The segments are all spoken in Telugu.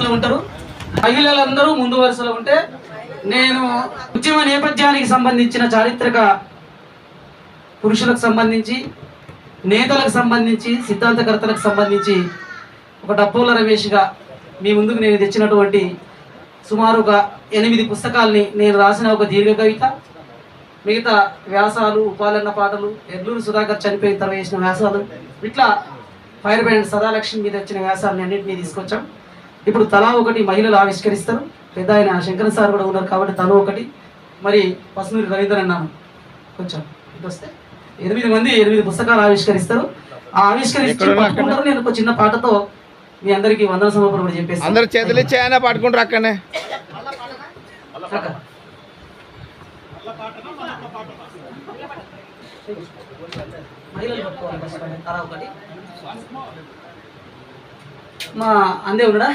వరుసలో ఉంటారు. మహిళలందరూ ముందు వరుసలో ఉంటే నేను ఉద్యమ నేపథ్యానికి సంబంధించిన చారిత్రక పురుషులకు సంబంధించి నేతలకు సంబంధించి సిద్ధాంతకర్తలకు సంబంధించి ఒక డబ్బోల రమేష్గా మీ ముందుకు నేను తెచ్చినటువంటి సుమారుగా ఎనిమిది పుస్తకాల్ని నేను రాసిన ఒక దీర్ఘ కవిత మిగతా వ్యాసాలు ఉపాలన్న పాటలు ఎడ్లూరు సుధాకర్ చనిపోయిన తర్వాత వేసిన వ్యాసాలు ఇట్లా ఫైర్ బ్యాండ్ సదాలక్ష్మి మీద వచ్చిన వ్యాసాలని అన్నింటినీ తీసుకొచ్చాం. ఇప్పుడు తలా ఒకటి మహిళలు ఆవిష్కరిస్తారు. పెద్ద ఆయన శంకర్ సార్ కూడా ఉన్నారు కాబట్టి తను ఒకటి. మరి పసునూరి రవీంద్ర అన్నాను కొంచెం ఇటు వస్తే ఎనిమిది మంది ఎనిమిది పుస్తకాలు ఆవిష్కరిస్తారు. ఆ ఆవిష్కరించి పట్టుకుంటారు. నేను ఒక చిన్న పాటతో మీ అందరికీ వందన సమర్పణ కూడా చెప్పేసి అందరు చేతులు పట్టుకుంటారు మా అందే ఉన్నాడా?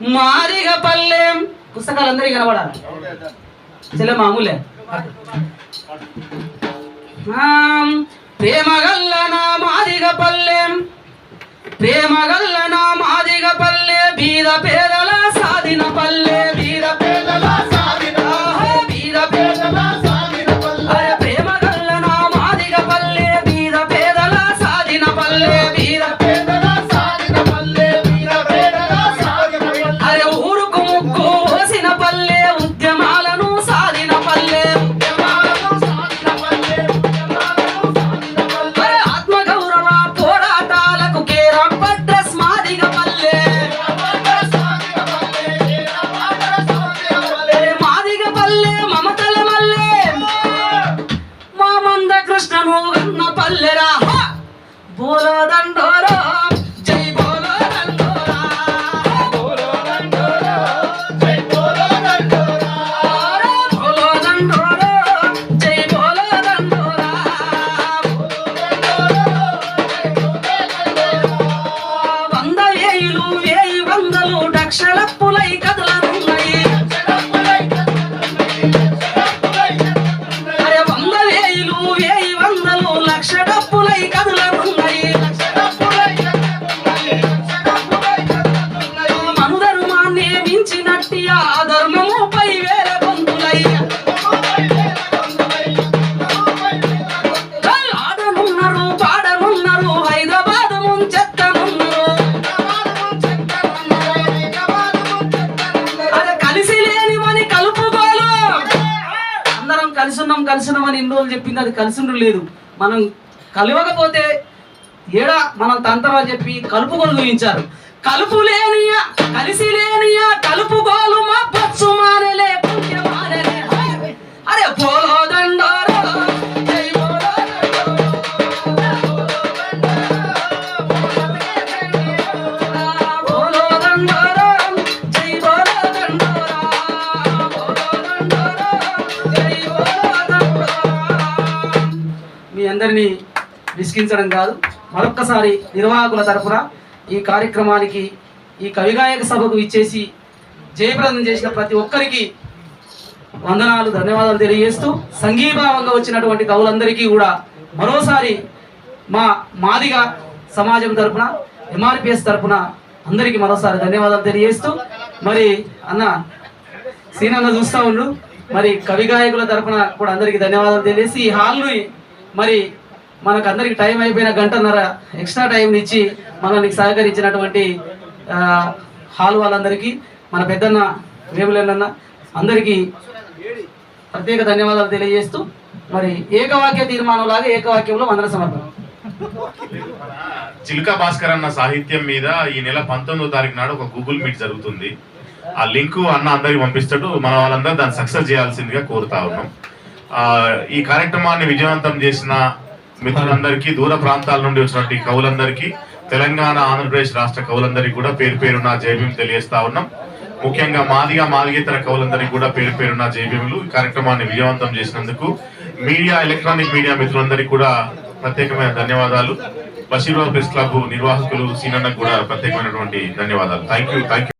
మారిగ పల్లెం పుస్తకాలు అందరికీ కనబడాలి. చెల్లె మామూలే. ప్రేమగల్ల నా మారిగ పల్లెం ప్రేమగల్ల లక్షలప్పులై కదలనున్నాయి. అరే వంద వేలు వేయి వందలు లక్ష డప్పులై కదులనున్నాయి. మనుధర్మాన్ని మించినట్టి ఆధర్మ అందరం కలుసున్నాం అని ఇన్ని రోజులు చెప్పింది అది కలిసి లేదు. మనం కలవకపోతే ఏడ మనం తంతరా చెప్పి కలుపుకొని చూపించారు. కలుపు లేనియా కలిసి లేనియా కలుపుకోలు మా బొచ్చు మారలే అందరినీ విసిగించడం కాదు. మరొక్కసారి నిర్వాహకుల తరపున ఈ కార్యక్రమానికి ఈ కవిగాయక సభకు ఇచ్చేసి జయప్రదం చేసిన ప్రతి ఒక్కరికి వందనాలు ధన్యవాదాలు తెలియజేస్తూ సంఘీభావంగా వచ్చినటువంటి కవులందరికీ కూడా మరోసారి మా మాదిగ సమాజం తరపున ఎంఆర్పిఎస్ తరఫున అందరికీ మరోసారి ధన్యవాదాలు తెలియజేస్తూ మరి అన్న సీనన్న చూస్తా ఉండు. మరి కవి గాయకుల తరపున కూడా అందరికీ ధన్యవాదాలు తెలియజేసి ఈ హాల్ని మరి మనకు అందరికి టైం అయిపోయిన గంటన్నర ఎక్స్ట్రా టైం ఇచ్చి మనల్ని సహకరించినటువంటి హాల్ వాళ్ళందరికీ మన పెద్దన్న వేములన్న అందరికీ ప్రత్యేక ధన్యవాదాలు తెలియజేస్తూ మరి ఏకవాక్య తీర్మానం లాగా ఏకవాక్యంలో వందన సమర్పణ. చిలుక భాస్కర్ అన్న సాహిత్యం మీద ఈ నెల పంతొమ్మిదో తారీఖు నాడు ఒక గూగుల్ మీట్ జరుగుతుంది. ఆ లింక్ అన్న అందరికి పంపిస్తాడు. మన వాళ్ళందరూ దాన్ని సక్సెస్ చేయాల్సిందిగా కోరుతా ఉన్నాం. ఈ కార్యక్రమాన్ని విజయవంతం చేసిన మిత్రులందరికీ దూర ప్రాంతాల నుండి వచ్చినటువంటి కవులందరికీ తెలంగాణ ఆంధ్రప్రదేశ్ రాష్ట్ర కవులందరికీ కూడా పేరు పేరున జైభీం తెలియజేస్తా ఉన్నాం. ముఖ్యంగా మాదిగా మాదిగేతర కవులందరికీ కూడా పేరు పేరున జైభీములు ఈ కార్యక్రమాన్ని విజయవంతం చేసినందుకు మీడియా ఎలక్ట్రానిక్ మీడియా మిత్రులందరికీ కూడా ప్రత్యేకమైన ధన్యవాదాలు. బషీర్బాబు ప్రెస్ క్లబ్ నిర్వాహకులు సీనన్నకు కూడా ప్రత్యేకమైనటువంటి ధన్యవాదాలు. Thank you thank you